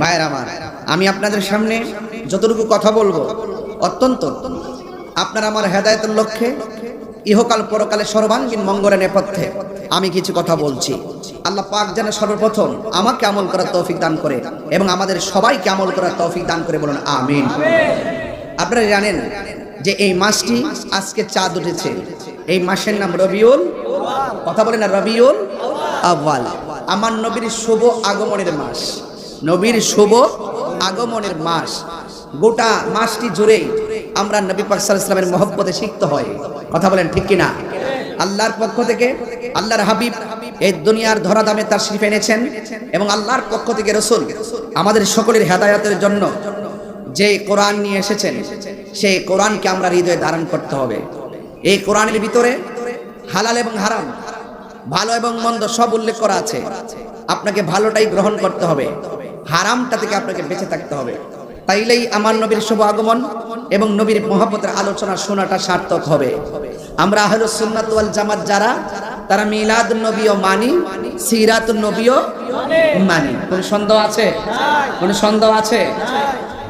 ভাইয়ের আমার, আমি আপনাদের সামনে যতটুকু কথা বলব, অত্যন্ত আপনার আমার হেদায়তের লক্ষ্যে, ইহকাল পরকালে সর্বাঙ্গীন মঙ্গলের নেপথ্যে আমি কিছু কথা বলছি। আল্লাহ পাক যেন সর্বপ্রথম আমাকে আমল করার তৌফিক দান করে এবং আমাদের সবাইকে আমল করার তৌফিক দান করে বলুন, আমিন। আপনারা জানেন যে এই মাসটি আজকে চাঁদ উঠেছে। এই মাসের নাম রবিউল কথা বলেন না, রবিউল আব্বাল আমার নবীর শুভ আগমনের মাস। নবীর শুভ আগমনের মাস। গোটা মাসটি জুড়েই আমরা নবী পাক সাল্লাল্লাহু আলাইহি ইসলামের মহব্বতে শিখতে হয়। কথা বলেন ঠিক কিনা? আল্লাহর পক্ষ থেকে আল্লাহর হাবিব এই দুনিয়ার ধরাধামে তার শরীফ এনেছেন এবং আল্লাহর পক্ষ থেকে রসুল আমাদের সকলের হেদায়াতের জন্য যে কোরআন নিয়ে এসেছেন, সেই কোরআনকে আমরা হৃদয়ে ধারণ করতে হবে। এই কোরআনের ভিতরে হালাল এবং হারাম, ভালো এবং মন্দ সব উল্লেখ করা আছে। আপনাকে ভালোটাই গ্রহণ করতে হবে। হারামটা থেকে আপনাকে বেঁচে থাকতে হবে। তাইলেই আমার নবীর শুভ আগমন এবং নবীর মহাপতের আলোচনা শোনাটা সার্থক হবে। আমরা আহলুস সুন্নাত ওয়াল জামাত যারা, তারা মিলাদ নবীও মানি, সিরাত নবীও মানি। কোন সন্দেহ আছে? কোন সন্দেহ আছে?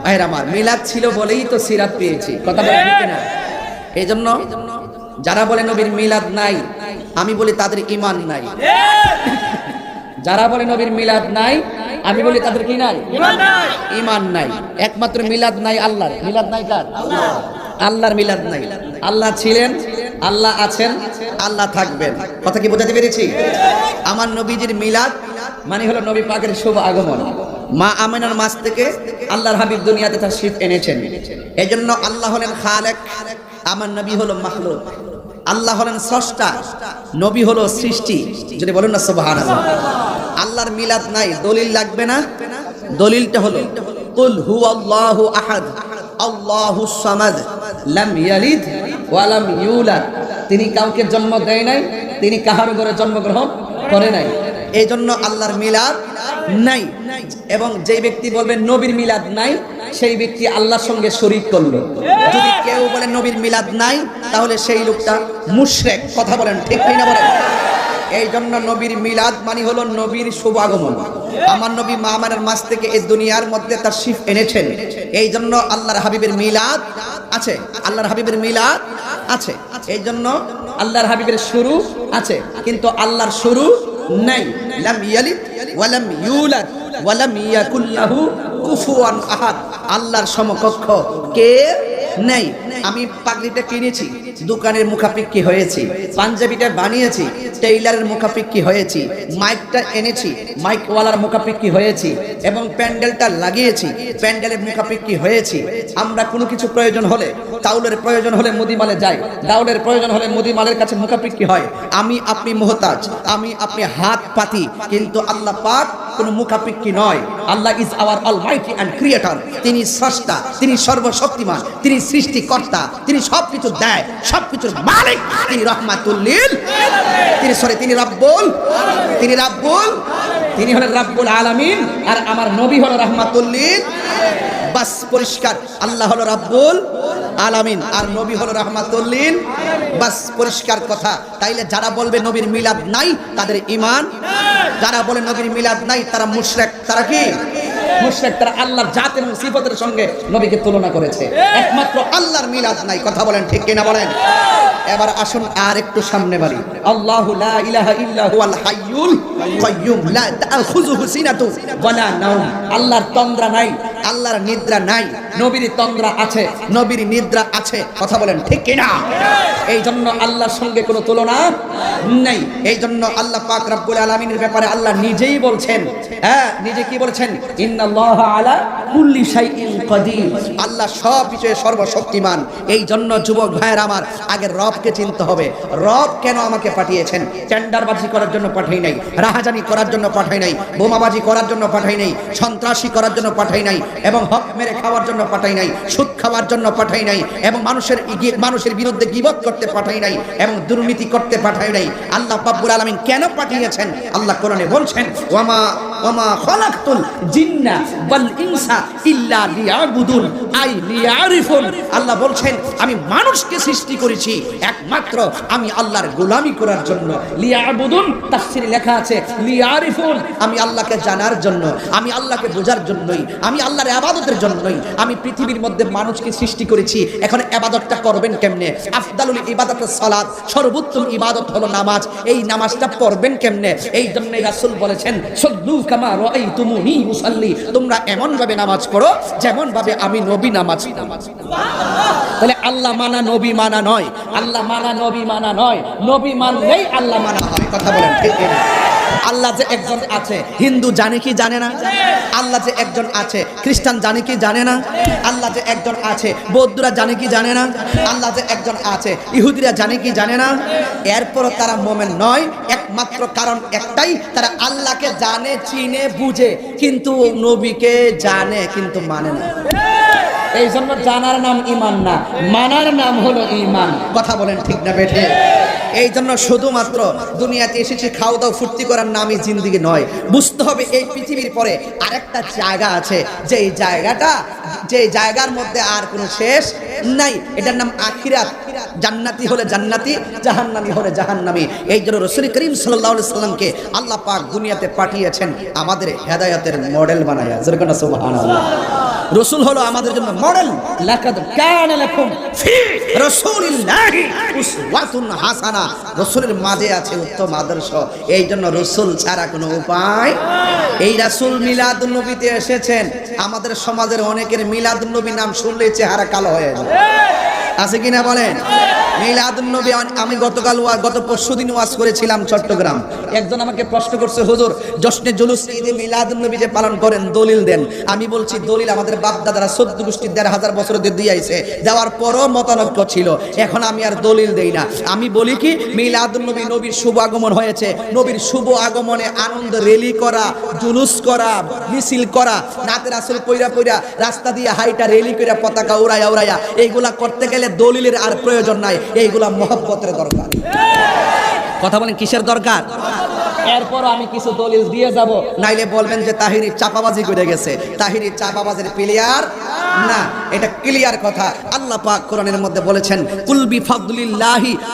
ভাইয়ের আমার, মিলাদ ছিল বলেই তো সিরাত পেয়েছি। কথা বলে ঠিক না এই জন্য যারা বলে নবীর মিলাদ নাই, আমি বলি তাদের ইমান নাই। যারা বলে নবীর মিলাদ নাই আমি বলি তাদের কি নাই? ইমান নাই। একমাত্র মিলাদ নাই আল্লাহর। মিলাদ নাই কার? আল্লাহর মিলাদ নাই। আল্লাহ ছিলেন আল্লাহ আছেন আল্লাহ থাকবেন। কথা কি বোঝাতে পেরেছি? আমার নবীজির মিলাদ মানে হলো নবী পাকের শুভ আগমন। মা আমিনার মাস থেকে আল্লাহর হাবিব দুনিয়াতে তার শীত এনেছেন। এই জন্য আল্লাহ হলেন খালেক আমার নবী হলো মাহলুক আল্লাহ হলেন স্রষ্টা নবী হলো সৃষ্টি। যদি বলেন না সুবহান আল্লাহর মিলাদ নাই দলিল লাগবে না? দলিলটা হলো কুল হু আল্লাহু আহাদ আল্লাহু সামাদ লাম ইয়ালিদ ওয়া লাম ইউলাদ। তিনি কাউকে জন্ম দেয় নাই তিনি কাহার ঘরে জন্মগ্রহণ করে নাই। এই জন্য আল্লাহর মিলাদ নাই। এবং যে ব্যক্তি বলবে নবীর মিলাদ নাই সেই ব্যক্তি আল্লাহর সঙ্গে শরিক করল। যদি কেউ বলে নবীর মিলাদ নাই তাহলে সেই লোকটা মুশরেক কথা বলেন ঠিক না বলেন? এই জন্য নবীর মিলাদ মানে হলো নবীর শুভ আগমন আমার নবী মামানের মাস থেকে এই দুনিয়ার মধ্যে তার শিফ এনেছেন। এই জন্য আল্লাহর হাবিবের মিলাদ আছে, আল্লাহর হাবিবের মিলাদ আছে। এই জন্য আল্লাহর হাবিবের শুরু আছে, কিন্তু আল্লাহর শুরু নাই। লাম ইয়ালিদ ওয়ালাম ইউলাদ ওয়ালাম ইয়াকুল লাহু কুফুয়ান আহাদ। আল্লাহর সমকক্ষ কে? নেই, আমি পাগড়িটা কিনেছি। দোকানের মুখাপিক্ষি হয়েছি, পাঞ্জাবিটা বানিয়েছি, টেইলারের মুখাপিক্ষি হয়েছি, মাইকটা এনেছি, মাইকওয়ালার মুখাপিক্ষি হয়েছি এবং প্যান্ডেলটা লাগিয়েছি, প্যান্ডেলের মুখাপিক্ষি হয়েছি। আমরা কোনো কিছু প্রয়োজন হলে তাউলের প্রয়োজন হলে মুদিমালে যাই দাউলের প্রয়োজন হলে মুদিমালের কাছে মুখাপিক্ষি হয়। আমি আপনি মোহতাজ, আমি আপনি হাত পাতি, কিন্তু আল্লাহ পাক কোনো মুখাপিক্ষি নয়। Allah is our almighty and creator তিনি স্রষ্টা, তিনি সর্বশক্তিমান, তিনি সৃষ্টিকর্তা, তিনি সব কিছু দেয় সব কিছুর মালিক। তিনি রহমাতুল্লিল তিনি সরি, তিনি রাব্বুল। তিনি রাব্বুল। তিনি হলেন রাব্বুল আলামিন। আর আমার নবী হলো রহমাতুল্লিল বাস, পরিষ্কার। আল্লাহ হলো রাব্বুল। আলামিন। আর নবী হলো রহমাতুল্লিন বাস, পরিষ্কার কথা। তাইলে যারা বলবে নবীর মিলাদ নাই, তাদের ইমান যারা বলে নবীর মিলাদ নাই, তারা মুশরেক। তারা কি? মুশরিক আল্লাহর জাত এবং সিফতের সঙ্গে নবীকে তুলনা করেছে। একমাত্র আল্লাহর মিলাদ নাই, কথা বলেন ঠিক কিনা বলেন? এবার আসুন আর একটু সামনে বাড়ি। আল্লাহু লা ইলাহা ইল্লা হুয়াল হাইয়ুল কাইয়্যুম লা তাখুযুহু সিনাতু ওয়ালা নাওম। আল্লাহর তন্দ্রা নাই, আল্লাহর নিদ্রা নাই, নবীর তন্দ্রা আছে, নবীর নিদ্রা আছে, কথা বলেন ঠিক কিনা? এই জন্য আল্লাহর সঙ্গে কোনো তুলনা নাই। এই জন্য আল্লাহ পাক রব্বুল আলামিনের ব্যাপারে আল্লাহ নিজেই বলছেন। হ্যাঁ নিজে কি বলছেন? আল্লাহ সব বিষয়ে সর্বশক্তিমান। এই জন্য যুবক ভাইয়ের আমার, আগে রবকে চিনতে হবে। রব কেন আমাকে পাঠিয়েছেন? টেন্ডারবাজি করার জন্য পাঠাই নাই, রাহাজানি করার জন্য পাঠাই নাই, বোমাবাজি করার জন্য পাঠাই নাই, সন্ত্রাসী করার জন্য পাঠাই নাই, এবং হক মেরে খাওয়ার জন্য পাঠাই নাই, সুদ খাওয়ার জন্য পাঠাই নাই, এবং মানুষের মানুষের বিরুদ্ধে গিবত করতে পাঠাই নাই, এবং দুর্নীতি করতে পাঠাই নাই। আল্লাহ পাব্বুল আলামিন কেন পাঠিয়েছেন? আল্লাহ কোরআনে বলছেন, ওয়ামা ওমা খলাকতুল জিন্না ওয়াল ইনসা ইল্লা লিয়াবুদুন। আই লিয়ারিফুন। আল্লাহ বলছেন, আমি মানুষকে সৃষ্টি করেছি, একমাত্র আমি আল্লাহর গোলামি করার জন্য। লিয়াবুদুন, তাফসিরে লেখা আছে, লিয়ারিফুন। আমি আল্লাহকে জানার জন্য, আমি আল্লাহকে বোঝার জন্যই, আমি আল্লাহর আবাদতের জন্যই, আমি পৃথিবীর মধ্যে মানুষকে সৃষ্টি করেছি। এখন আবাদতটা করবেন কেমনে? আফদালুল ইবাদত সালাত, সর্বোত্তম ইবাদত হলো নামাজ। এই নামাজটা পড়বেন কেমনে? এই জন্য রাসূল বলেছেন সল্লু কামা রাআইতুমুনি মুসাল্লি তোমরা এমন ভাবে নামাজ পড়ো যেমন ভাবে আমি নবী নামাজ পড়ি। তাহলে আল্লাহ মানা নবী মানা নয় আল্লাহ মানা নবী মানা নয় নবী মানলেই আল্লাহ মানা হয় কথা বলেন ঠিক? আল্লাহ যে একজন আছে, হিন্দু জানে কি জানে না? আল্লাহ যে একজন আছে, খ্রিস্টান জানে কি জানে না? আল্লাহ যে একজন আছে, বৌদ্ধরা জানে কি জানে না? আল্লাহ যে একজন আছে, ইহুদিরা জানে কি জানে না? এরপরও তারা মোমেন নয়, একমাত্র কারণ একটাই, তারা আল্লাহকে জানে, চিনে, বুঝে, কিন্তু নবীকে জানে, কিন্তু মানে না। এই জন্য জানার নাম ইমান না, মানার নাম হলো ইমান কথা বলেন ঠিক না বেঠে? এই জন্য শুধুমাত্র দুনিয়াতে এসেছি খাওয়া দাওয়া ফুর্তি করার নামই জিন্দিগি নয়। বুঝতে হবে এই পৃথিবীর পরে আরেকটা জায়গা আছে। যেই জায়গাটা যে জায়গার মধ্যে আর কোনো শেষ নাই। এটার নাম আখিরাত। জান্নাতি হলে জান্নাতি, জাহান্নামি হলে জাহান্নামি। এই জন্য রসুল করিম সাল্লাহ সাল্লামকে আল্লাহ পাক দুনিয়াতে পাঠিয়েছেন। আমাদের হেদায়তের মডেল বানায়া। যেরকম সুবহানাল্লাহ। রসুল হলো আমাদের জন্য মডেল। লাকাদ কান লাকুম ফি রাসূলিল্লাহি উসওয়াতুন হাসানা। রসুলের মাঝে আছে উত্তম আদর্শ। এই জন্য রসুল ছাড়া কোনো উপায়। এই রাসূল মিলাদ নবীতে এসেছেন। আমাদের সমাজের অনেকের মিলাদ নবী নাম শুনলে চেহারা কালো হয়ে যায় আছে কিনা বলেন? মিলাদুন নবী, আমি গতকাল গত পরশু দিন ওয়াজ করেছিলাম চট্টগ্রাম। একজন আমাকে প্রশ্ন করছে, হুজুর, জশ্নে জুলুস ঈদে মিলাদুন নবী যে পালন করেন, দলিল দেন। আমি বলছি, দলিল আমাদের বাপ দাদারা চোদ্দ গোষ্ঠী, দেড় হাজার বছর দিয়ে দিয়ে আইছে দেওয়ার পরও মতানৈক্য ছিল। এখন আমি আর দলিল দেই না। আমি বলি কি, মিলাদুন নবী নবীর শুভ আগমন হয়েছে। নবীর শুভ আগমনে আনন্দ রেলি করা, জুলুস করা, মিছিল করা নাতের আসল পইরা পইরা রাস্তা দিয়ে হাইটা রেলি কইরা পতাকা উড়াইয়া উড়াইয়া এইগুলা করতে গেলে দলিলের আর প্রয়োজন নাই এইগুলা মহব্বতের দরকার। কথা বলেন কিসের দরকার? এরপর আমি কিছু দলিল দিয়ে যাব। নাইলে বলবেন যে তাহিরি চাপাবাজি করে গেছে। তাহিরি চাপাবাজির প্লেয়ার না, এটা ক্লিয়ার কথা। আল্লাহ পাক কোরআনের মধ্যে বলেছেন কুলবি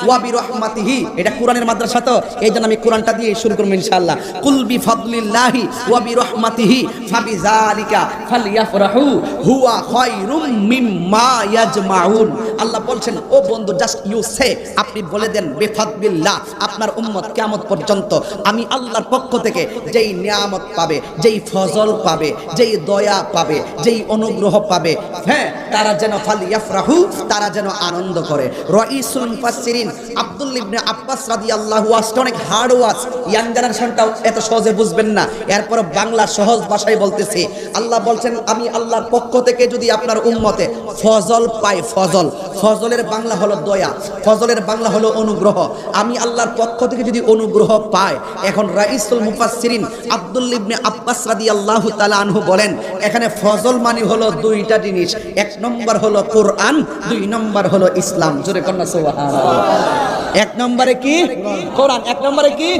ওয়া বিরহমাতিহি। এটা কোরআনের মাদ্রাসা তো, এই জন্য আমি কোরআনটা দিয়ে শুরু করব ইনশাআল্লাহ। কুলবি ফাদলিল্লাহি ওয়া বিরহমাতিহি ফাবিযালিকা ফালইয়াফরাহু হুয়া খায়রুম মিম্মা ইয়াজমাউন। আল্লাহ বলছেন, ও বন্ধু জাস্ট ইউ সে আপনি বলে দেন বেফাদবিল্লাহ আপনার উম্মত কিয়ামত পর্যন্ত আমি আল্লাহর পক্ষ থেকে যেই নিয়ামত পাবে, যেই ফজল পাবে, যেই দয়া পাবে, যেই অনুগ্রহ পাবে হ্যাঁ তারা যেন ফালিয়াফরাহু, তারা যেন আনন্দ করে। রাইসুল মুফাসসিরিন, আব্দুল ইবনে আব্বাস রাদিয়াল্লাহু আনহু অনেক হার্ড ওয়াজ ইয়াং জেনারেশনটাও এত সহজে বুঝবেন না। এরপর বাংলা সহজ ভাষায় বলতেছি। আল্লাহ বলছেন, আমি আল্লাহর পক্ষ থেকে যদি আপনার উম্মতে ফজল পাই, ফজল। ফজলের বাংলা হলো দয়া। ফজলের বাংলা হলো অনুগ্রহ। আমি আল্লাহর পক্ষ থেকে যদি অনুগ্রহ পাই, এখন রাইসুল মুফাসসিরিন আব্দুল ইবনে আব্বাস রাদিয়াল্লাহু তাআলা আনহু বলেন, এখানে ফজল মানে হলো দুইটা জিনিস। এক নম্বর হলো কোরআন, দুই নম্বর হলো ইসলাম। জোরে কন্যা এক নম্বরে কি? কোরআন। এক নম্বরে কি?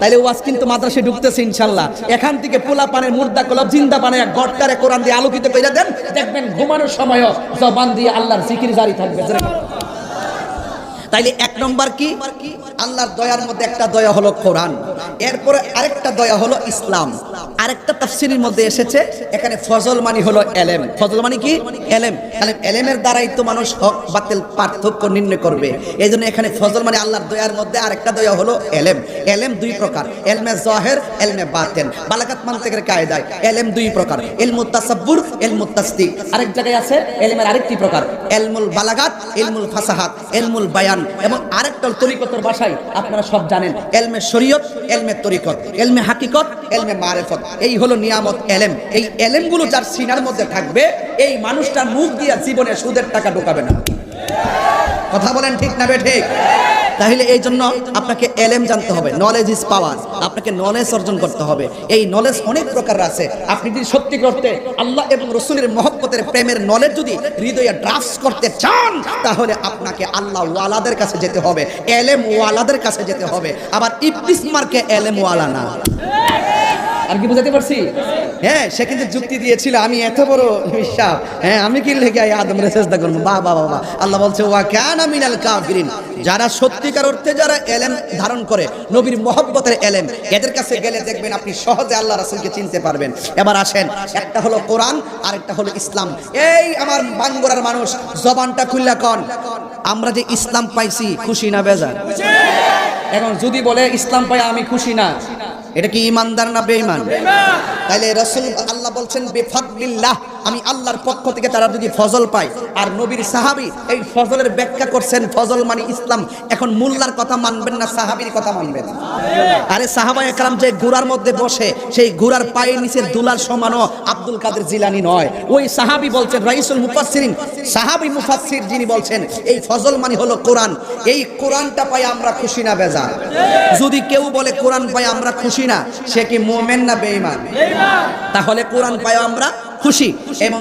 তাইলে ওয়াজ কিন্তু মাদ্রাসে ঢুকতেছে ইনশাল্লাহ এখান থেকে পোলা পানের মুর্দা কলব জিন্দা পানে এক গটকারে কোরআন দিয়ে আলোকিত করে দেন। দেখবেন ঘুমানোর সময়ও জবান দিয়ে আল্লাহর জিকির জারি থাকবে। তাইলে এক নম্বর কি? আল্লাহর দয়ার মধ্যে একটা দয়া হলো কোরআন। এরপরে আরেকটা দয়া হলো ইসলাম। আরেকটা তাফসিরের মধ্যে এসেছে, এখানে ফজল মানি হলো এলেম। ফজল মানে কি? এলেম। তাহলে এলেমের দ্বারাই তো মানুষ হক, বাতিল, পার্থক্য নির্ণয় করবে। এই জন্য এখানে ফজল মানে আল্লাহর দয়ার মধ্যে আরেকটা দয়া হলো এলেম। এলেম দুই প্রকার, এলমে জহের, এলমে বাতেন বালাকাত মান্তেকের কায়দায় এলেম দুই প্রকার এলমুত তাসাব্বুর এলমুত তাসদিক। আরেক জায়গায় আছে, এলমের আরেকটি প্রকার, এলমুল বালাগাত এলমুল ফাসাহাত এলমুল বায়ান। এবং আরেকটা তরিকতের ভাষায় আপনারা সব জানেন। এলমে শরীয়ত, এলমে তরিকত, এলমে হাকিকত, এলমে মারেফত। এই হলো নিয়ামত এলেম। এই এলেমগুলো যার সিনার মধ্যে থাকবে, এই মানুষটার মুখ দিয়ে জীবনে সুদের টাকা ঢোকাবে না। কথা বলেন ঠিক না বে ঠিক? তাহলে এই জন্য আপনাকে এলেম জানতে হবে নলেজ ইজ পাওয়ার আপনাকে নলেজ অর্জন করতে হবে। এই নলেজ অনেক প্রকার আছে। আপনি যদি সত্যি করতে আল্লাহ এবং রসুলের মহব্বতের প্রেমের নলেজ যদি হৃদয়ে ড্রাফটস করতে চান, তাহলে আপনাকে আল্লাহ ওয়ালাদের কাছে যেতে হবে, এলেম ওয়ালাদের কাছে যেতে হবে। আবার ইবলিস মার্কে এলেম ওয়ালা না। আর কি বুঝাতে পারছি? হ্যাঁ সে কিন্তু যুক্তি দিয়েছিল আমি এত বড় বিশ্বাস। হ্যাঁ আমি কি লেগে আদম রে চেষ্টা করব? বাহ বাহ বাহ আল্লাহ বলছে ওয়া কানা মিনাল কাফিরিন। যারা সত্যিকার অর্থে যারা এলেম ধারণ করে নবীর মহব্বতের এলেম এদের কাছে গেলে দেখবেন আপনি সহজে আল্লাহ রাসূলকে চিনতে পারবেন। এবার আসেন একটা হলো কোরআন আর একটা হলো ইসলাম। এই আমার বাঙ্গরার মানুষ জবানটা খুললা কন আমরা যে ইসলাম পাইছি খুশি না বেজার? এখন যদি বলে ইসলাম পাই আমি খুশি না এটা কি ইমানদার না বেঈমান। তাইলে রসুল আল্লাহ বলছেন, বেফাদলিল্লাহ, আমি আল্লাহর পক্ষ থেকে তারা যদি ফজল পায়। আর নবীর সাহাবি এই ফজলের ব্যাখ্যা করছেন, ফজল মানে ইসলাম। এখন মুল্লার কথা মানবেন না, সাহাবির কথা মানবেন। আরে সাহাবা একরাম যে গুড়ার মধ্যে বসে, সেই গুড়ার পায়ের নিচে দুলার সমানও আব্দুল কাদের জিলানি নয়। ওই সাহাবি বলছেন, রাইসুল মুফাসসিরিন। সাহাবি মুফাসসির যিনি বলছেন, এই ফজল মানে হলো কোরআন। এই কোরআনটা পাই আমরা খুশি না বেজা যদি কেউ বলে, কোরআন পাই আমরা খুশি না, সে কি মোমেন না বেঈমান? তাহলে কোরআন পায় আমরা খুশি এবং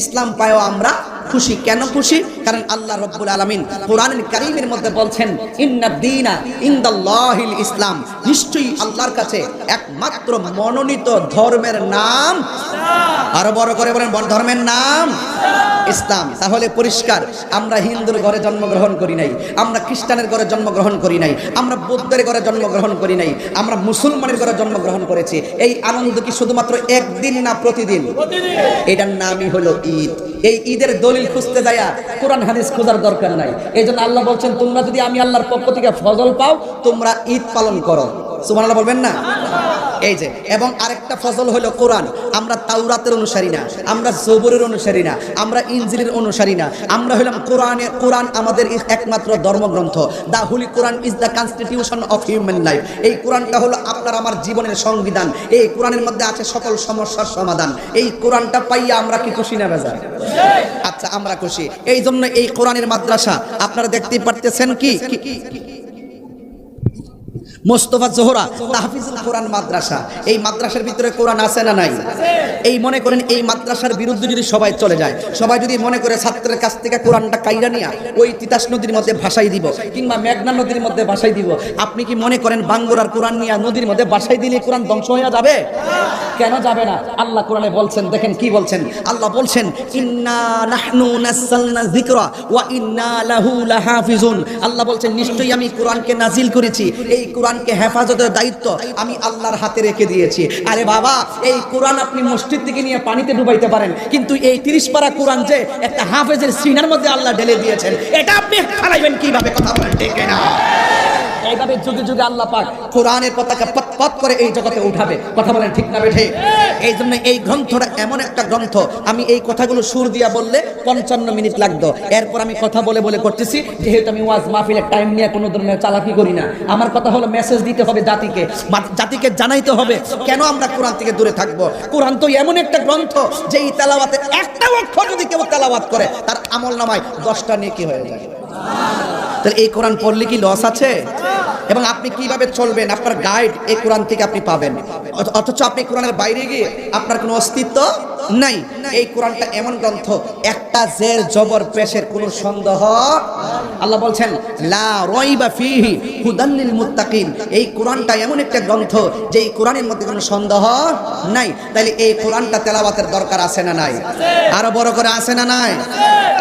ইসলাম পায়ও আমরা খুশি। কেন খুশি? কারণ আল্লাহ রব্বুল আলামিন কোরআনুল কারীমের মধ্যে বলছেন, ইন্না দীনা ইনদাল্লাহিল ইসলাম। নিশ্চয়ই আল্লাহর কাছে একমাত্র মনোনীত ধর্মের নাম। আরও বড় করে বলেন, বড় ধর্মের নাম। ইসলাম। তাহলে পরিষ্কার, আমরা হিন্দুর ঘরে জন্মগ্রহণ করি নাই, আমরা খ্রিস্টানের ঘরে জন্মগ্রহণ করি নাই, আমরা বৌদ্ধের ঘরে জন্মগ্রহণ করি নাই, আমরা মুসলমানের ঘরে জন্মগ্রহণ করেছি। এই আনন্দ কি শুধুমাত্র একদিন না প্রতিদিন? এটার নামই হলো ঈদ। এই ঈদের দলিল খুঁজতে যায়া কোরআন হাদিস খোঁজার দরকার নাই। এই জন্য আল্লাহ বলছেন, তোমরা যদি আমি আল্লাহর পক্ষ থেকে ফজল পাও, তোমরা ঈদ পালন করো। সুবহানাল্লাহ বলবেন না? এই যে, এবং আরেকটা ফজল হলো কোরআন। আমরা তাওরাতের অনুসারী না, আমরা জবরের অনুসারী না, আমরা ইনজিলের অনুসারী না। আমরা হলাম কোরআনের কোরআন আমাদের একমাত্র ধর্মগ্রন্থ। The holy Quran is the constitution of human life. এই কোরআনটা হলো আপনার আমার জীবনের সংবিধান। এই কোরআনের মধ্যে আছে সকল সমস্যার সমাধান। এই কোরআনটা পাইয়া আমরা কি খুশি না বেজা? আচ্ছা আমরা খুশি। এই জন্য এই কোরআনের মাদ্রাসা, আপনারা দেখতে পারতেছেন কি- মোস্তফা জোহরা তাহফিজুল কোরআন মাদ্রাসা। এই মাদ্রাসার ভিতরে কোরআন আছে না নাই? এই মনে করেন এই মাদ্রাসার বিরুদ্ধে যদি সবাই চলে যায়, সবাই যদি মনে করে ছাত্রের কাছ থেকে কোরআনটা কাইরা নিয়া ওই তিতাস নদীর মধ্যে ভাসাই দিব, কিংবা মেঘনা নদীর মধ্যে ভাসাই দিব, আপনি কি মনে করেন বাঙ্গুরার কোরআন নিয়ে নদীর মধ্যে ভাসাই দিলে কোরআন ধ্বংস হয়ে যাবে? কেন যাবে না? আল্লাহ কোরআনে বলছেন, দেখেন কি বলছেন। আল্লাহ বলছেন, ইন্না নাহনু নাযালনা যিকরা ওয়া ইন্না লাহু লাহাফিজুন। আল্লাহ বলছেন, নিশ্চয়ই আমি কোরআনকে নাজিল করেছি। এই কোরআনকে হেফাজতের দায়িত্ব আমি আল্লাহর হাতে রেখে দিয়েছি। আরে বাবা, এই কোরআন আপনি মসজিদ থেকে নিয়ে পানিতে ডুবাইতে পারেন। কিন্তু এই তিরিশ পারা কোরআন যে একটা হাফেজের সিনার মধ্যে আল্লাহ ঢেলে দিয়েছেন, এটা আপনি হারাইবেন কীভাবে? কথা বলেন ঠিক না এইভাবে যুগে যুগে আল্লাহ পাক কোরআনের পতাকা পত পত করে এই জগতে উঠাবে। কথা বলেন ঠিক না বেঠে? এই জন্য এই গ্রন্থটা এমন একটা গ্রন্থ, আমি এই কথাগুলো সুর দিয়া বললে পঞ্চান্ন মিনিট লাগতো। এরপর আমি কথা বলে বলে করতেছি, যেহেতু আমি ওয়াজ মাহফিলের টাইম নিয়ে কোনো ধরনের চালাকি করি না। আমার কথা হলো মেসেজ দিতে হবে জাতিকে জাতিকে জানাইতে হবে কেন আমরা কোরআন থেকে দূরে থাকব। কোরআন তো এমন একটা গ্রন্থ যে এই তেলাওয়াতে একটা অক্ষর যদি কেউ তেলাওয়াত করে, তার আমল নামায় দশটা নেকি হয়ে যায়। তাহলে এই কোরআন পড়লে কি লস আছে? এবং আপনি কীভাবে চলবেন? আপনার গাইড এই কোরআন থেকে আপনি পাবেন। অথচ আপনি কোরআনের বাইরে গিয়ে আপনার কোনো অস্তিত্ব নাই। এই কোরআনটা এমন গ্রন্থ, একটা জের জবর পেশের কোনো সন্দেহ আল্লাহ বলছেন, লা রইবা ফিহি হুদাল্লিল মুত্তাকিন। এই কোরআনটা এমন একটা গ্রন্থ যে এই কোরআনের মধ্যে কোনো সন্দেহ নাই। তাহলে এই কোরআনটা তেলাওয়াতের দরকার আছে না নাই? আরও বড় করে আছে না নাই?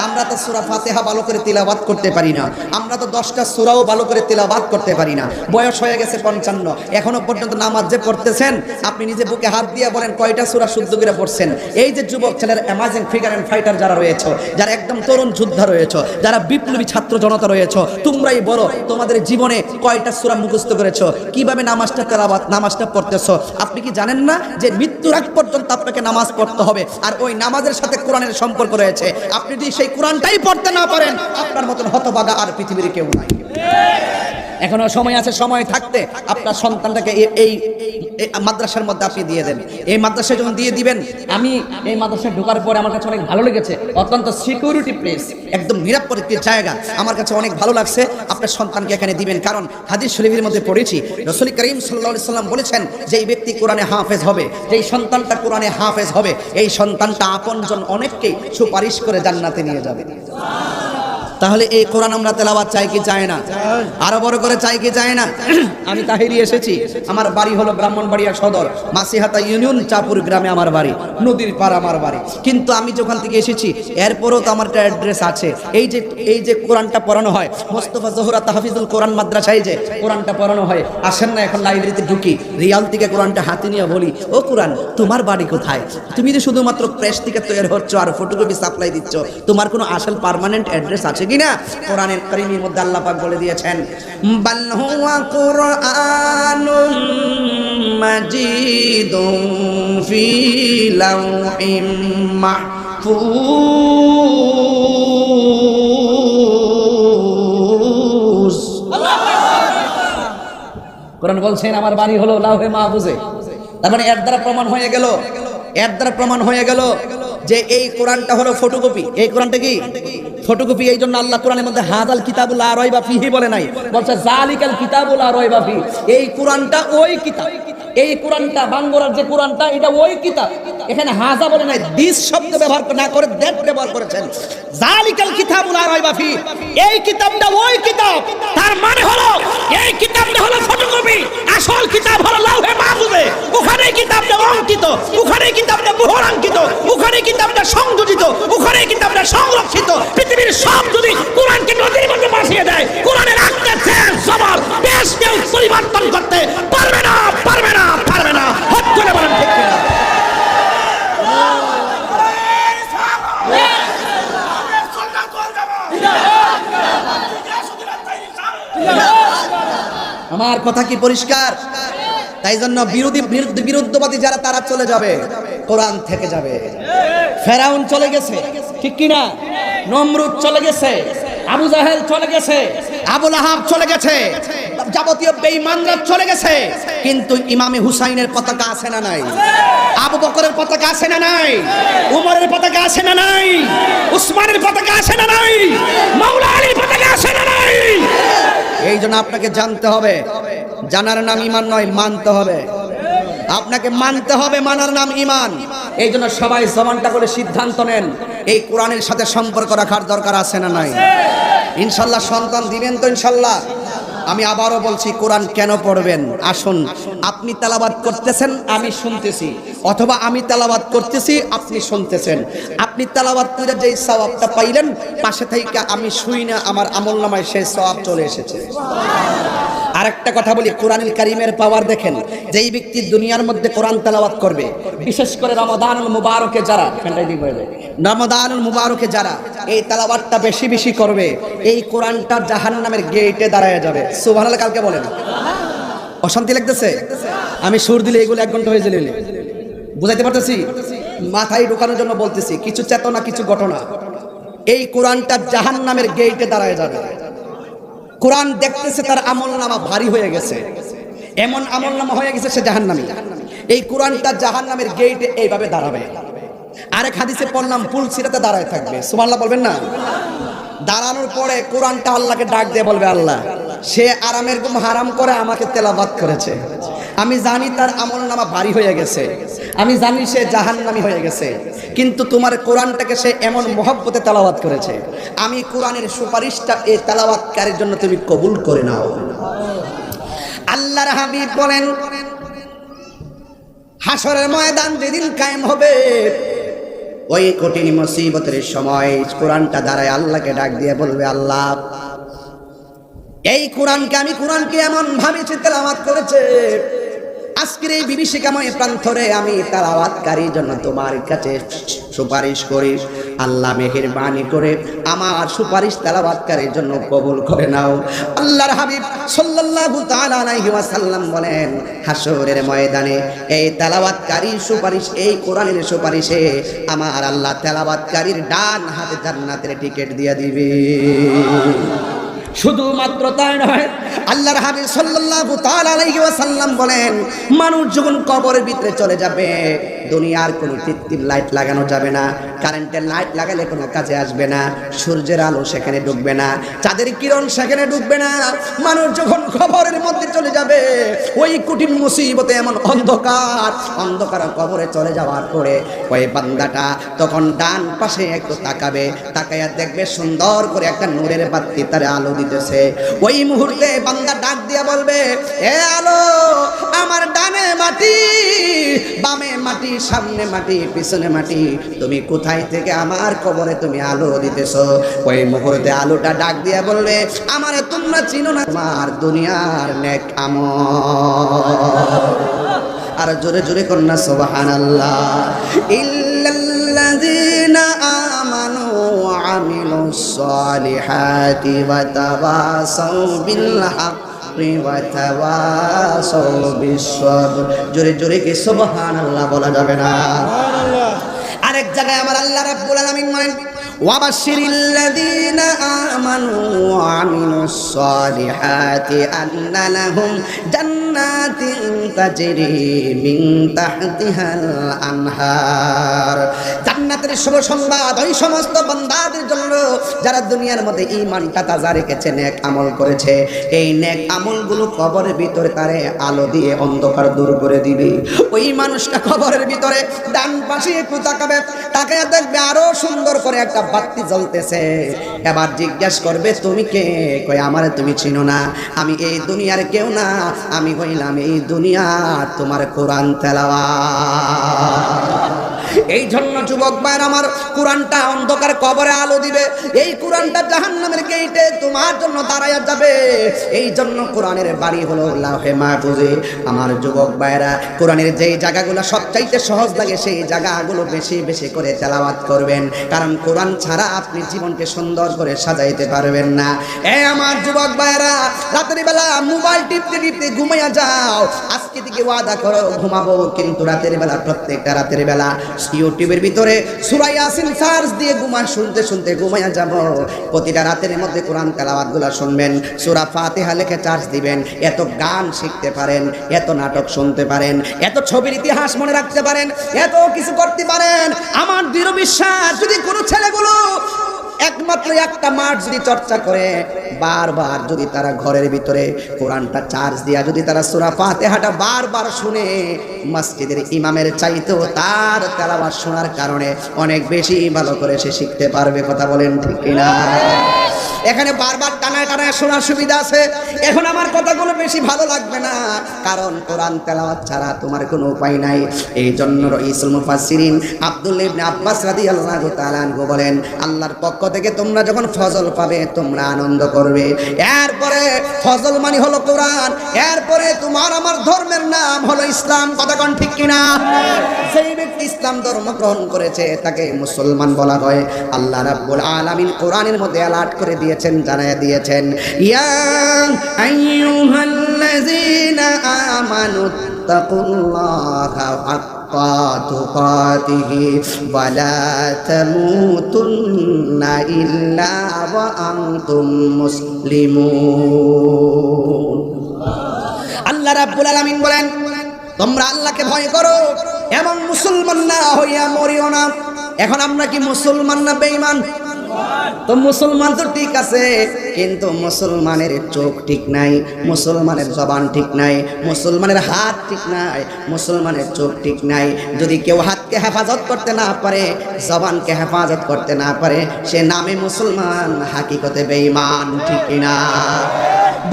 আমরা তো সূরা ফাতিহা ভালো করে তিলাওয়াত করতে পারি না। আমরা তো দশটা সূরাও ভালো করে তিলাওয়াত করতে পারি না। বয়স হয়ে গেছে পঞ্চান্ন। এখনও পর্যন্ত নামাজ যে পড়তেছেন, আপনি নিজে বুকে হাত দিয়ে বলেন, কয়টা সুরা শুদ্ধ করে পড়ছেন? এই যে যুবক ছেলের অ্যামাজিং ফিগার অ্যান্ড ফাইটার যারা রয়েছে, যারা একদম তরুণ যোদ্ধা রয়েছে, যারা বিপ্লবী ছাত্র জনতা রয়েছে, তোমরাই বলো, তোমাদের জীবনে কয়টা সূরা মুখস্থ করেছ? কীভাবে নামাজটা তেলাওয়াত, নামাজটা পড়তেছো? আপনি কি জানেন না যে মৃত্যুর আগ পর্যন্ত আপনাকে নামাজ পড়তে হবে? আর ওই নামাজের সাথে কোরআনের সম্পর্ক রয়েছে। আপনি যদি সেই কোরআনটাই পড়তে না পারেন, আপনার মতন হতবাগা আর পৃথিবীর কেউ নাই। এখনও সময় আছে, সময় থাকতে আপনার সন্তানটাকে এই মাদ্রাসার মধ্যে আপনি দিয়ে দেন। এই মাদ্রাসায় যখন দিয়ে দিবেন, আমি এই মাদ্রাসায় ঢোকার পরে আমার কাছে অনেক ভালো লেগেছে। অত্যন্ত সিকিউরিটি প্লেস একদম নিরাপদ একটি জায়গা। আমার কাছে অনেক ভালো লাগছে আপনার সন্তানকে এখানে দিবেন। কারণ হাদিস শরীফের মধ্যে পড়েছি, রসুল করিম সাল্লাহ সাল্লাম বলেছেন যে এই ব্যক্তি কোরআনে হাফেজ হবে, যেই সন্তানটা কোরআনে হাফেজ হবে, এই সন্তানটা আপনজন অনেককেই সুপারিশ করে জান্নাতে নিয়ে যাবে। তাহলে এই কোরআন আমরা তেলাওয়াত চাই কি চাই না? আরও বড় করে চাই কি চাই না? আমি তাহিরি এসেছি, আমার বাড়ি হলো ব্রাহ্মণবাড়িয়া সদর, মাসিহাতা ইউনিয়ন চাপুর গ্রামে আমার বাড়ি, নদীর পার আমার বাড়ি। কিন্তু আমি যখন থেকে এসেছি, এরপরও তো আমার একটা অ্যাড্রেস আছে। এই যে এই যে কোরআনটা পড়ানো হয়, মোস্তফা জোহরা তাহফিজুল কোরআন মাদ্রাসায় যে কোরআনটা পড়ানো হয়, আসেন না এখন লাইব্রেরিতে ঢুকি, রিয়াল থেকে কোরআনটা হাতে নিয়ে বলি, ও কোরআন, তোমার বাড়ি কোথায়? তুমি যে শুধুমাত্র প্রেস থেকে তৈরি হচ্ছ আর ফটোকপি সাপ্লাই দিচ্ছ, তোমার কোনো আসল পার্মানেন্ট অ্যাড্রেস আছে কিনা? কোরআনের কারিমের মধ্যে আল্লাহ পাক বলে দিয়েছেন কোরআন বলছেন, আমার বাড়ি হলো লাউহে মাহফুজে। তার মানে এর দ্বারা প্রমাণ হয়ে গেল, এর দ্বারা প্রমাণ হয়ে গেল যে এই কোরআনটা হলো ফটোকপি এই কোরআনটা কি? ফটোকপি এই জন্য আল্লাহ কোরআনের মধ্যে হাজাল কিতাবুল আরয় বা ফিহি বলে নাই। বলছে, জালিকাল কিতাবুল আরয় বা ফি এই কোরআনটা ওই কিতাব। এই কোরআনটা, বাঙ্গরার যে কোরআনটা, এটা ওই কিতাব। এখানে হাজা বলে নাই, দিস শব্দ ব্যবহার না করে দ্যাট ব্যবহার করেছেন। জালিকাল কিতাবুল আরয় বা ফি এই কিতাবটা ওই কিতাব। তার মানে হলো, এই কিতাবটা হলো ফটোকপি আসল কিতাব হলো লাউহে মাহফুজে। কিতাবটা অঙ্কিত ওখানে কিতাবটা মোহরাঙ্কিত ওখানে কিতাবটা সংযোজিত ওখানে কিতাবটা সংরক্ষিত। পৃথিবীর সব যদি কোরআনকে নদীর মধ্যে ভাসিয়ে দেয়, কোরআনের আত্মা শেষ জবর বেশ কেউ পরিবর্তন করতে পারবে না পারবে না পারবে না। হট করে বলেন ঠিক? আমার কথা কি পরিষ্কার? তাই জন্য বিরোধী বিরুদ্ধ বিরুদ্ধবাদী যারা, তারা চলে যাবে। কোরআন থেকে যাবে। ফেরাউন চলে গেছে। ঠিক কিনা? নমরুদ চলে গেছে। আবু জাহেল চলে গেছে। আবুল আহাব চলে গেছে। যাবতীয় বেঈমানরা চলে গেছে। কিন্তু ইমামে হুসাইনের পতাকা আছে না নাই? আবু বকরের পতাকা আছে না নাই? উমরের পতাকা আছে না নাই? উসমানের পতাকা আছে না নাই? মাওলা আলীর পতাকা আছে না নাই? এই জন্য আপনাকে জানতে হবে জানার নাম ইমান নয়, মানতে হবে। আপনাকে মানতে হবে মানার নাম ইমান। এই জন্য সবাই জবানটা করে সিদ্ধান্ত নেন, এই কোরআনের সাথে সম্পর্ক রাখার দরকার আছে না নাই? ইনশাল্লাহ সন্তান দিবেন তো ইনশাল্লাহ। আমি আবারও বলছি, কোরআন কেন পড়বেন? আসুন, আপনি তালাবাদ করতেছেন, আমি শুনতেছি। অথবা আমি তালাবাদ করতেছি, আপনি শুনতেছেন। আপনি তালাবাদ করে যেই সওয়াবটা পাইলেন, পাশে থেকে আমি শুই না, আমার আমল নামায় সেই সওয়াব চলে এসেছে। আরেকটা কথা বলি, কোরআনুল কারিমের পাওয়ার দেখেন, যেই ব্যক্তি দুনিয়ার মধ্যে কোরআন তেলাওয়াত করবে, বিশেষ করে রমাদানুল মুবারকে যারা মুবারকে যারা, এই তেলাওয়াতটা বেশি বেশি করবে, এই কোরআনটা জাহান্নামের গেটে দাঁড়ায় যাবে। সুবহানাল্লাহ কালকে বলেন। অশান্তি লাগতেছে? আমি সুর দিলে এগুলো এক ঘণ্টা হয়ে যাবে বুঝাইতে পারতেছি? মাথায় ঢোকানোর জন্য বলতেছি, কিছু চেতনা, কিছু ঘটনা। এই কোরআনটা জাহান নামের গেটে দাঁড়ায় যাবে। কোরআন দেখতেছে তার আমল নামা ভারী হয়ে গেছে। এমন আমল নামা হয়ে গেছে সে জাহান নামে এই কোরআনটা জাহান নামের গেটে এইভাবে দাঁড়াবে। আরেক হাদিসে পড়লাম পুল সিরাতে দাঁড়ায় থাকবে। সুমাল্লাহ বলবেন না? দাঁড়ানোর পরে কোরআনটা আল্লাহকে ডাক দিয়ে বলবে, আল্লাহ সে আরামের ঘুম হারাম করে আমাকে তেলাবাদ করেছে। আমি জানি তার আমল নামা ভারী হয়ে গেছে। আমি জানি সে জাহান্নামী হয়ে গেছে। কিন্তু তোমার কোরআনটাকে সে এমন মহব্বতে তেলাওয়াত করেছে। আমি কোরআনের সুপারিশটা এই তেলাওয়াতকারীর জন্য তুমি কবুল করে নাও। আল্লাহর হাবিব বলেন হাসরের ময়দান যেদিন কায়েম হবে, ওই কঠিন মুসিবতের সময় কোরআনটা দাঁড়ায় আল্লাহকে ডাক দিয়ে বলবে, আল্লাহ এই কোরআনকে আমি কোরআনকে এমন ভাবে তেলাওয়াত করেছে। আজকের এই বিভীষিকাময় প্রান্তরে আমি তালাওয়াতকারীর জন্য তোমার কাছে সুপারিশ করি। আল্লাহ মেহের বাণী করে আমার সুপারিশ তালাওয়াতকারীর জন্য কবুল করে নাও। আল্লাহর হাবিব সাল্লাল্লাহু তাআলা আলাইহি ওয়াসাল্লাম বলেন হাসরের ময়দানে এই তেলাওয়াতকারী সুপারিশ, এই কোরআনের সুপারিশে আমার আল্লাহ তেলাওয়াতকারীর ডান হাতে জান্নাতের টিকিট দিয়ে দিবে। শুধুমাত্র তাই নয়, আল্লাহর হাবিব সাল্লাল্লাহু তাআলা আলাইহি ওয়াসাল্লাম বলেন, মানুষ যখন কবরের ভিতরে চলে যাবে, দুনিয়ার কোনো কৃত্রিম লাইট লাগানো যাবে না, কারেন্টের লাইট লাগালে কোনো কাজে আসবে না, সূর্যের আলো সেখানে ঢুকবে না, চাঁদের কিরণ সেখানে ঢুকবে না, মানুষ যখন কবরের মধ্যে চলে যাবে, ওই কঠিন মুসিবতে এমন অন্ধকার অন্ধকার কবরে চলে যাওয়ার পরে ওই বান্দাটা তখন ডান পাশে একটু তাকাবে তাকাইয়া দেখবে সুন্দর করে একটা নূরের বাতি তার আলো দিতেছে। ওই মুহূর্তে বান্দা ডাক দিয়া বলবে, এ আলো, আমার ডানে মাটি, বামে মাটি, সামনে মাটি, পিছনে মাটি, তুমি কোথায় থেকে আমার কবরে তুমি আলো দিতেছো? ওই মুহূর্তে আলোটা ডাক দিয়া বলবে, আমারে তোমরা চিনো না, তোমার দুনিয়ার নেক আমল। আর জোরে জোরে কন্যা সোবাহান আল্লাহ ইল্লাল্লাযীনা আমিলুস وتواصوا بالحق জোরে জোরে কি সুবহানাল্লাহ বলা যাবে না আরেক জায়গায় আমার আল্লাহ রাব্বুল আলামিন বলেন وبشر الذين آمنوا وعملوا الصالحات أن لهم جنات تجري من تحتها الأنهار জান্নাতের শুভ সংবাদ ওই সমস্ত বান্দাদের জন্য যারা দুনিয়ার মধ্যে ঈমানটা তাজা রেখেছে নেক আমল করেছে এই নেক আমলগুলো কবরের ভিতরে তারে আলো দিয়ে অন্ধকার দূর করে দিবে ওই মানুষটা কবরের ভিতরে ডান পাশে একটু তাকাবে তাকে দেখবে আরো সুন্দর করে একটা বাতি জ্বলতেছে। এবার জিজ্ঞাসা করবে, তুমি কে? কই আমারে তুমি চিনো না। আমি এই দুনিয়ার কেউ না। আমি হইলাম এই দুনিয়া তোমার কোরআন তেলাওয়া এই জন্য যুবক ভাইয়ের আমার কোরআনটা অন্ধকার কবরে আলো দিবে। এই কোরআনটা জাহান্নামের গেইটে তোমার জন্য দাঁড়াইয়া যাবে। এই জন্য কোরআনের বাড়ি হলো লাহে মাহফুজে। আমার যুবক ভাইয়েরা, কোরআনের যেই জায়গাগুলো সবচাইতে সহজ লাগে, সেই জায়গাগুলো বেশি বেশি করে তেলাওয়াত করবেন। কারণ কোরআন ছাড়া আপনি জীবনকে সুন্দর করে সাজাইতে পারবেন না। এ আমার যুবক ভাইয়েরা, রাতের বেলা মোবাইল টিপতে টিপতে ঘুমাইয়া যাও। আজকে থেকে ওয়াদা করো, ঘুমাবো, কিন্তু রাতের বেলা, প্রত্যেকটা রাতের বেলা ইউটিউবের ভিতরে সুরাই আসিন সার্চ দিয়ে ঘুমায়, শুনতে শুনতে ঘুমাইয়া যাব। প্রতিটা রাতের মধ্যে কোরআন তেলাওয়াতগুলা শুনবেন, সুরা ফাতেহা লেখে চার্জ দিবেন, এত গান শিখতে পারেন, এত নাটক শুনতে পারেন, এত ছবির ইতিহাস মনে রাখতে পারেন, এত কিছু করতে পারেন। আমার দৃঢ় বিশ্বাস, যদি কোনো ছেলেগুলো একমাত্র একটা মাঠ যদি চর্চা করে, বারবার যদি তারা ঘরের ভিতরে কোরআনটা চার্জ দিয়া যদি তারা সুরা ফাতেহাটা বারবার শুনে, মসজিদের ইমামের চাইতেও তার তেলাবাদ শোনার কারণে অনেক বেশি ভালো করে সে শিখতে পারবে, কথা বলেন ঠিক কিনা? এখানে বারবার টানায় টানায় শোনার সুবিধা আছে। এখন আমার কথাগুলো বেশি ভালো লাগবে না। কারণ কোরআন তেলাওয়াত ছাড়া তোমার কোনো উপায় নাই। এই জন্য রইসুল মুফাসসিরিন আব্দুল ইবনে আব্বাস রাদিয়াল্লাহু তাআলা আনহু বলেন, আল্লাহর পক্ষ থেকে তোমরা যখন ফজল পাবে, তোমরা আনন্দ করবে। এরপরে ফজল মানে হলো কোরআন। এরপরে তোমার আমার ধর্মের নাম হলো ইসলাম। কথা কোন ঠিক কিনা? সেই ব্যক্তি ইসলাম ধর্ম গ্রহণ করেছে, তাকে মুসলমান বলা হয়। আল্লাহ রাব্বুল আলামিন কোরআনের মধ্যে অ্যালার্ট করে দিয়েছেন জানায় দিয়েছেন, ইয়া আল্লাহ বলেন, তোমরা আল্লাহকে ভয় করো, এমন মুসলমান না হইয়া মরিও না। এখন আমরা কি মুসলমান না বেঈমান? তো মুসলমান তো ঠিক আছে, কিন্তু মুসলমানের চোখ ঠিক নাই, মুসলমানের জবান ঠিক নাই, মুসলমানের হাত ঠিক নাই, মুসলমানের চোখ ঠিক নাই। যদি কেউ হাতকে হেফাজত করতে না পারে, জবানকে হেফাজত করতে না পারে, সে নামে মুসলমান, হাকিকতে বেঈমান, ঠিক না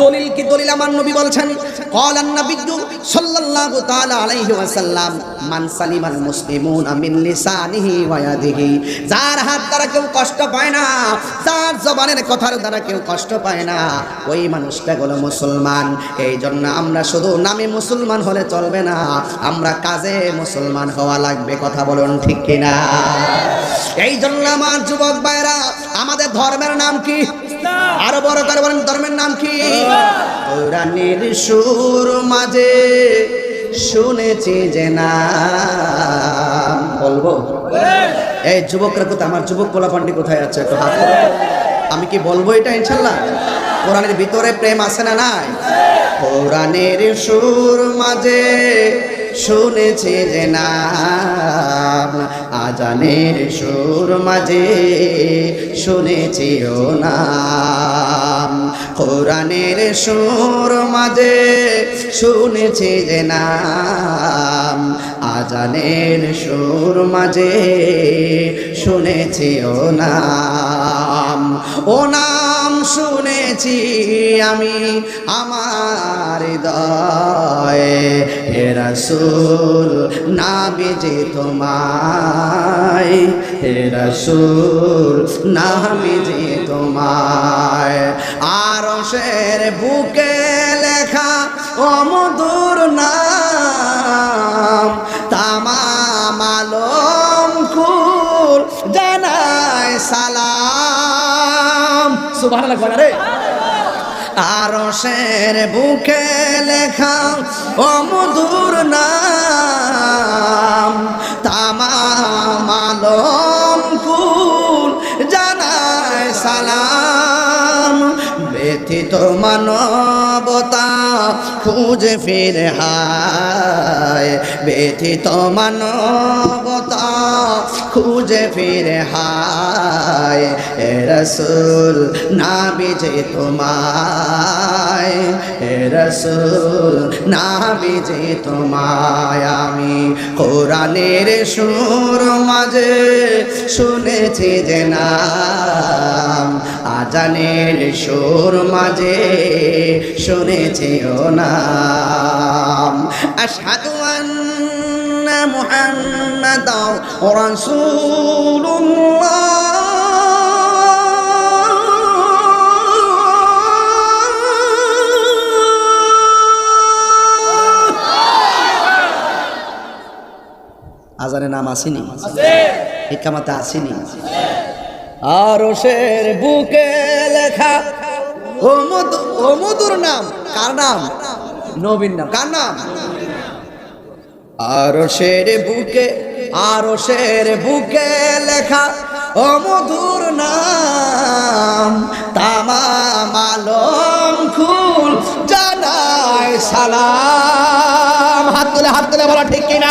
দলিল কি দলিল? আমার নবী বলছেন قال النبي صلى الله تعالى عليه وسلم মান সালিমাল মুসলিমুন মিন লিসানিহি ওয়া ইয়াদিহি যার হাত দ্বারা কেউ কষ্ট পায় না যার জবানের কথার দ্বারা কেউ কষ্ট পায় না ওই মানুষটা হলো মুসলমান এই জন্য আমরা শুধু নামে মুসলমান হলে চলবে না আমরা কাজে মুসলমান হওয়া লাগবে কথা বলুন ঠিক কিনা এই জন্য আমার যুবক ভাইরা আমাদের ধর্মের নাম কি আরও বড় করে বলেন ধর্মের নাম কি? কোরআনের সুর মাঝে শুনেছি যে না। বলব? এই যুবকরা কোথায়? আমার যুবক পোলাপান্ডি কোথায় আছে? একটু হাত আমি কি বলব এটা ইনশাল্লাহ? কোরআনের ভিতরে প্রেম আছে না নাই? কোরআনের সুর মাঝে শুনেছি যে নাম আজানের সুর মাঝে শুনেছি ও নাম কোরআনের সুর মাঝে শুনেছি যে নাম আজানের সুর মাঝে শুনেছি ও নাম ও নাম শুনেছি আমি আমার হৃদয়ে, হে রসুল নামে যে তোমায়, হে রসুল নামে যে তোমায়। আর বুকে লেখা ও মধুর সুবহানাল্লাহ বলা রে। আর শের বুকে লেখা ও মধুর নাম, তামাম জানায় সালাম। ব্যথিত মানবতা খুঁজে ফিরে হায়, ব্যথিত মানবতা খুঁজে ফিরে হায়, এ রসুল না বিজে তোমায়, এ রসুল না বিজে তোমায়। আমি কোরআনের সুর মাঝে শুনেছি যে নাম, আজানের সুর মাঝে শুনেছি ও নাম। আন্না মুহাম্মাদাও রাসূলুল্লাহ আজানের নাম আসেনি? ইকামাতে আসেনি? আর শের বুকে লেখা ও মধুর নাম। কার নাম? নবীন নাম। কার নাম? আর শের বুকে আরও শের বুকে লেখা, ও মধুর নাম, তামাম আলম খুল জানায় সালাম। হাত তুলে হাত তুলে বলা, ঠিক কিনা?